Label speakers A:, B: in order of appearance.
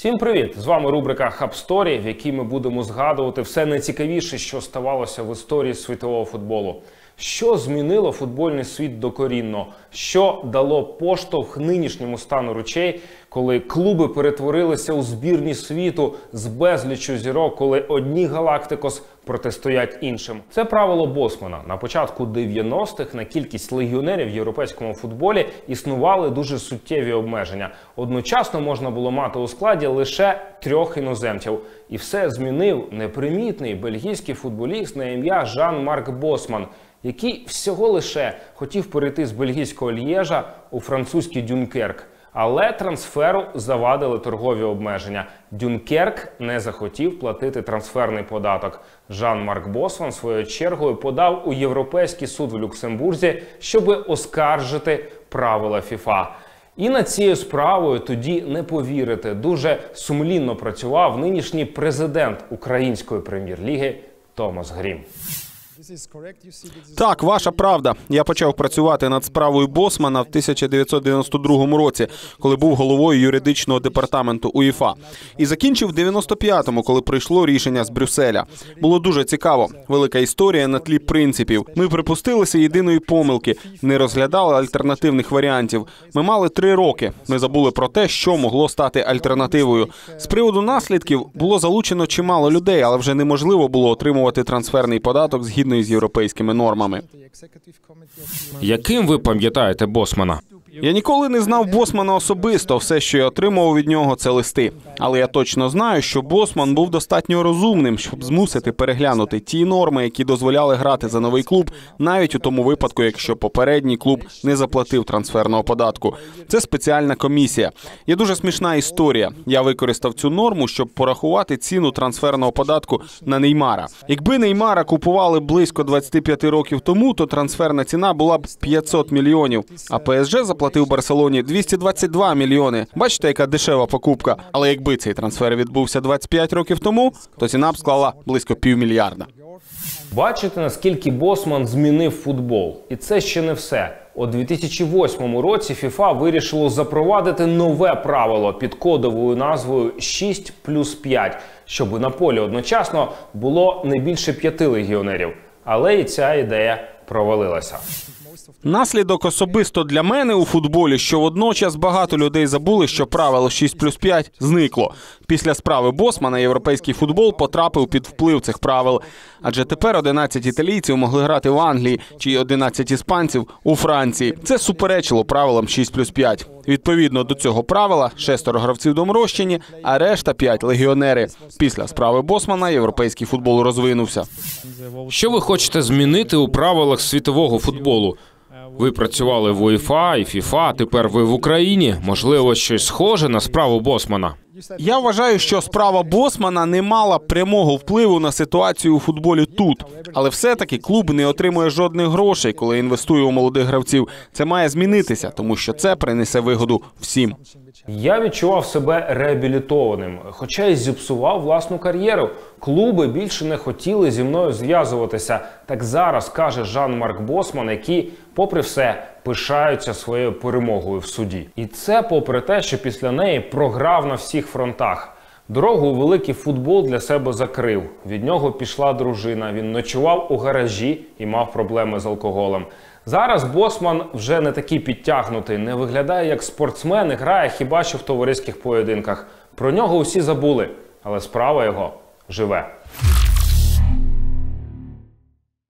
A: Всім привіт! З вами рубрика Хабсторі, в якій ми будемо згадувати все найцікавіше, що ставалося в історії світового футболу. Що змінило футбольний світ докорінно? Що дало поштовх нинішньому стану речей, коли клуби перетворилися у збірні світу з безлічу зірок, коли одні галактикос протистоять іншим? Це правило Босмана. На початку 90-х на кількість легіонерів в європейському футболі існували дуже суттєві обмеження. Одночасно можна було мати у складі лише трьох іноземців. І все змінив непримітний бельгійський футболіст на ім'я Жан-Марк Босман який всього лише хотів перейти з бельгійського Лєжа у французький Дюнкерк. Але трансферу завадили торгові обмеження. Дюнкерк не захотів платити трансферний податок. Жан-Марк Босман своєю чергою подав у Європейський суд в Люксембурзі, щоб оскаржити правила ФІФА. І над цією справою тоді не повірите. Дуже сумлінно працював нинішній президент української прем'єр-ліги Томас Грім.
B: Так, ваша правда. Я почав працювати над справою Босмана в 1992 році, коли був головою юридичного департаменту УЄФА. І закінчив в 95-му, коли прийшло рішення з Брюсселя. Було дуже цікаво. Велика історія на тлі принципів. Ми припустилися єдиної помилки, не розглядали альтернативних варіантів. Ми мали три роки. Ми забули про те, що могло стати альтернативою. З приводу наслідків було залучено чимало людей, але вже неможливо було отримувати трансферний податок згідно із європейськими нормами.
A: Яким ви пам'ятаєте Босмана?
B: Я ніколи не знав Босмана особисто. Все, що я отримував від нього, це листи. Але я точно знаю, що Босман був достатньо розумним, щоб змусити переглянути ті норми, які дозволяли грати за новий клуб, навіть у тому випадку, якщо попередній клуб не заплатив трансферного податку. Це спеціальна комісія. Є дуже смішна історія. Я використав цю норму, щоб порахувати ціну трансферного податку на Неймара. Якби Неймара купували близько 25 років тому, то трансферна ціна була б 500 мільйонів. А ПСЖ заплатив Барселоні 222 мільйони. Бачите, яка дешева покупка. Але якби цей трансфер відбувся 25 років тому, то ціна б склала близько півмільярда.
A: Бачите, наскільки Босман змінив футбол, і це ще не все. У 2008 році FIFA вирішило запровадити нове правило під кодовою назвою 6 плюс 5, щоб на полі одночасно було не більше п'яти легіонерів. Але і ця ідея провалилася.
B: Наслідок особисто для мене у футболі, що водночас багато людей забули, що правило 6 плюс 5 зникло. Після справи Босмана європейський футбол потрапив під вплив цих правил. Адже тепер 11 італійців могли грати в Англії чи 11 іспанців у Франції. Це суперечило правилам 6 плюс 5. Відповідно до цього правила, шестеро гравців доморощені, а решта п'ять легіонери. Після справи Босмана європейський футбол розвинувся.
A: Що ви хочете змінити у правилах світового футболу? Ви працювали в УЄФА і ФІФА, тепер ви в Україні. Можливо, щось схоже на справу Босмана.
B: Я вважаю, що справа Босмана не мала прямого впливу на ситуацію у футболі тут, але все-таки клуб не отримує жодних грошей, коли інвестує у молодих гравців. Це має змінитися, тому що це принесе вигоду всім.
A: Я відчував себе реабілітованим, хоча й зіпсував власну кар'єру. Клуби більше не хотіли зі мною зв'язуватися. Так зараз каже Жан-Марк Босман, який, попри все, пишаються своєю перемогою в суді. І це попри те, що після неї програв на всіх фронтах. Дорогу у великий футбол для себе закрив. Від нього пішла дружина. Він ночував у гаражі і мав проблеми з алкоголем. Зараз Босман вже не такий підтягнутий, не виглядає як спортсмен і грає хіба що в товариських поєдинках. Про нього усі забули, але справа його живе.